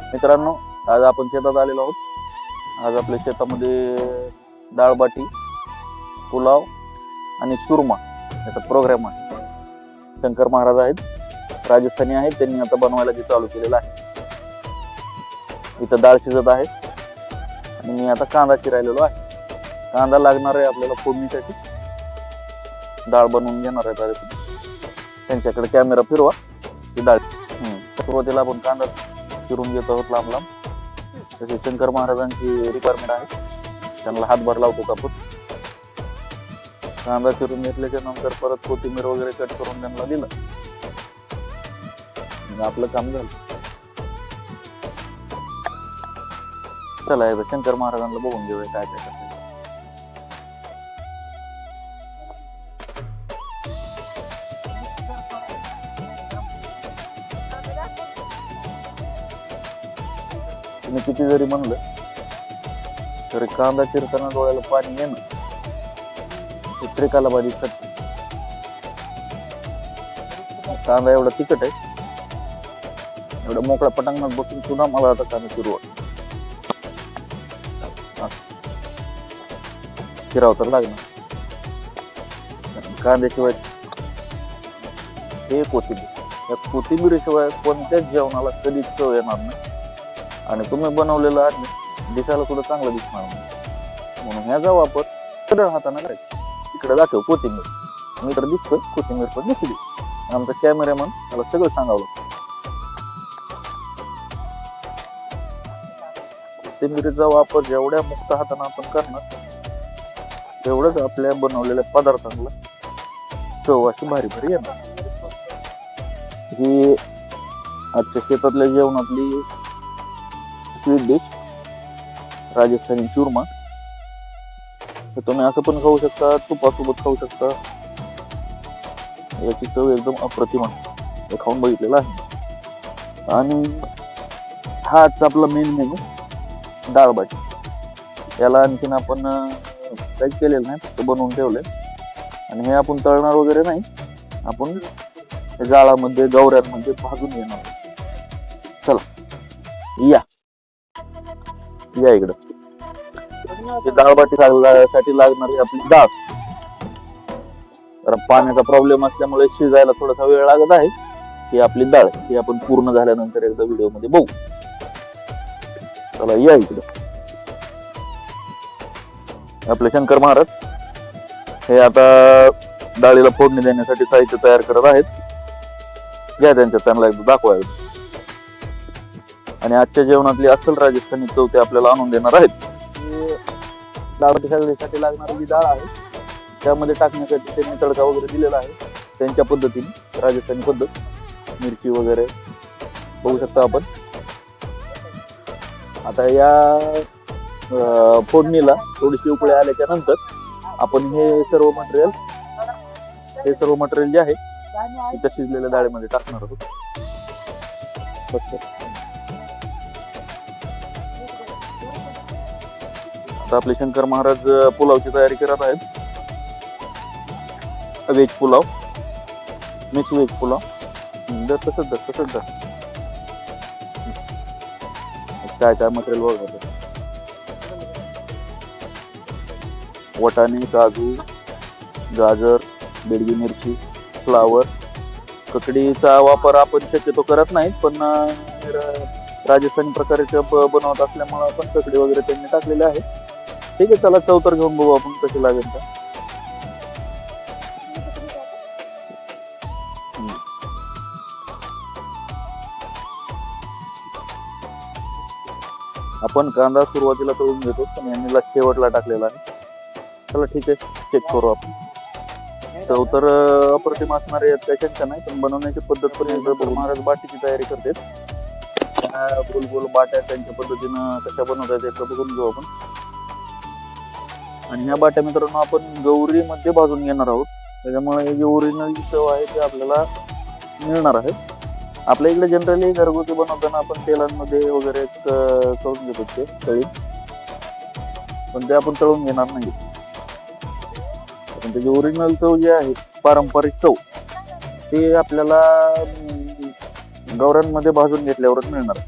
मित्रांनो आज आपण शेतात आलेलो आहोत. आज आपल्या शेतामध्ये डाळबाटी पुलाव आणि चुरमा याचा प्रोग्राम आहे. शंकर महाराज आहेत राजस्थानी आहेत त्यांनी आता बनवायला ते चालू केलेलं आहे. इथं डाळ शिजत आहे आणि मी आता कांदा चिरायलेलो आहे. कांदा लागणार आहे आपल्याला फोडणीसाठी. डाळ बनवून घेणार आहे त्यांच्याकडे कॅमेरा फिरवा ती डाळ. सुरुवातीला आपण कांदा चिरून घेत आहोत लांब लांब. तसे शंकर महाराजांची रिक्वायरमेंट आहे. त्यांना हातभार लावतो आपण? कांदा चिरून घेतल्याच्या नंतर परत कोथिंबीर वगैरे कट करून त्यांना दिलं. मग आपलं काम झालं. चला शंकर महाराजांना बघून घेऊया काय काय तुम्ही किती जरी म्हणलं तरी कांदा चिरताना डोळ्याला पाणी येणं हे त्रिकाला बाधी कांदा एवढा तिखट आहे एवढा मोकळ्या पटांगणात बसून पुन्हा मला आता कांदा चिरू वाटतं. चिराव तर लागणार. कांद्याशिवाय हे कोथिंबीर. या कोथिंबीरीशिवाय कोणत्याच जेवणाला कधीच चव येणार नाही. आणि तुम्ही बनवलेलं अन्न दिसायला सुद्धा चांगलं दिसणार नाही. म्हणून ह्याचा वापर सरळ हाताने करायचा. इकडे दाखव कोथिंबीर. मी तर दिसतोय कोथिंबीर पण दिसली. आमचा कॅमेरामन त्याला सगळं सांगावं. लागतं कोथिंबीरीचा वापर जेवढ्या मुक्त हाताने आपण करणार तेवढंच आपल्या बनवलेल्या पदार्थांना चव अशी भारी भारी येणार. ही आजच्या शेतातल्या जेवणातली स्वीट डिश राजस्थानी चुरमा. तर तुम्ही असं पण खाऊ शकता तुपासोबत खाऊ शकता. याची चव एकदम अप्रतिम आहे. खाऊन बघितलेलं आहे. आणि हा आजचा आपला मेन मेनू डाळ भाजी. याला आणखीन आपण काही काहीच केलेलं नाही फक्त बनवून ठेवले आणि हे आपण तळणार वगैरे नाही. आपण जाळामध्ये गवऱ्यांमध्ये भाजून घेणार. चला या. या इकडं. ही डाळबाटी साठी लागणारी आपली डाळ. कारण पाण्याचा प्रॉब्लेम असल्यामुळे शिजायला थोडासा वेळ लागत आहे. ही आपली डाळ ही आपण पूर्ण झाल्यानंतर एकदा व्हिडिओमध्ये बघू. चला या इकडं. आपले शंकर महाराज हे आता डाळीला फोडणी देण्यासाठी साहित्य तयार करत आहेत. घ्या त्यांच्या त्यांना एकदा दाखवायला आणि आजच्या जेवणातली अस्सल राजस्थानी चव ते आपल्याला आणून देणार आहेत. ही डाळबटी लागणारी जी डाळ आहे त्यामध्ये टाकण्यासाठी त्यांनी तडका वगैरे दिलेला आहे. त्यांच्या पद्धतीने राजस्थानी पद्धत. मिरची वगैरे बघू शकता आपण. आता या फोडणीला थोडीशी उकळी आल्याच्यानंतर आपण हे सर्व मटेरियल हे सर्व मटेरियल जे आहे त्या शिजलेल्या डाळीमध्ये टाकणार आहोत. आता आपले शंकर महाराज पुलावची तयारी करत आहेत. Veg pulao. Mix veg pulao. दर तसंच दर तसंच दर काय काय मटेरियल बघा वटाणे काजू गाजर बेडगी मिरची फ्लावर. ककडीचा वापर आपण शक्यतो करत नाही पण राजस्थानी प्रकारे बनवत असल्यामुळे आपण ककडी वगैरे त्यांनी टाकलेले आहे. ठीक आहे चला चौतर घेऊन बघू आपण कशी लागेल का आपण कांदा सुरुवातीला तळून घेतो पण यांनी ला- शेवटला टाकलेला आहे. चला ठीक आहे चेक करू आपण. चव तर अप्रतिम असणारे आहेत काही शंका नाही पण बनवण्याची पद्धत पण महाराज बाटीची तयारी करतात. त्या गोल गोल बाट्या त्यांच्या पद्धतीनं कशा बनवतात एकदा बघून घेऊ आपण. आणि ह्या बाट्या मित्रांनो आपण गौरीमध्ये भाजून घेणार आहोत. त्याच्यामुळे जी जे चव आहे ती आपल्याला मिळणार आहे. आपल्या इकडे जनरली घरगुती बनवताना आपण तेलांमध्ये वगैरे करून घेतो ते तळी. पण ते आपण तळून घेणार नाही. पण त्याची ओरिजिनल चव जी आहे पारंपरिक चव ते आपल्याला गौऱ्यांमध्ये भाजून घेतल्यावरच मिळणार.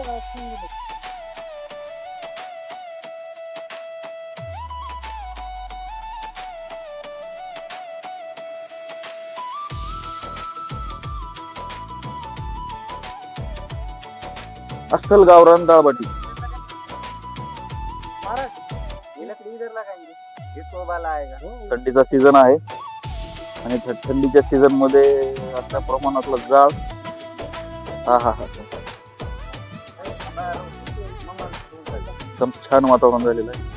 kadar अस्सल गावरान दाळबाटी हो, थंडीचा सीझन आहे. आणि थंडीच्या सीझनमध्ये असल्या प्रमाणातला जाळ. हा हा हा. एकदम छान वातावरण झालेलं आहे.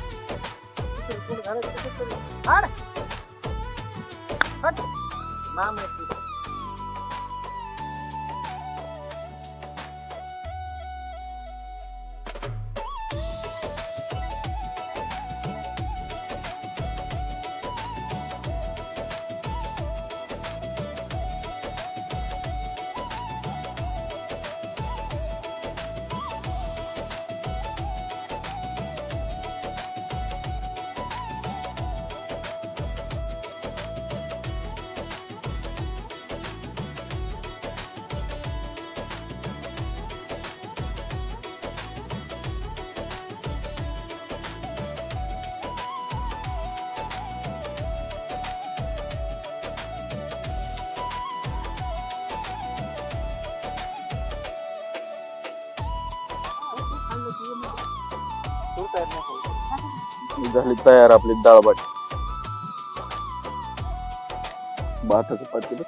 ही झाली तयार आपली डाळबाटी. भाताचं पाकिट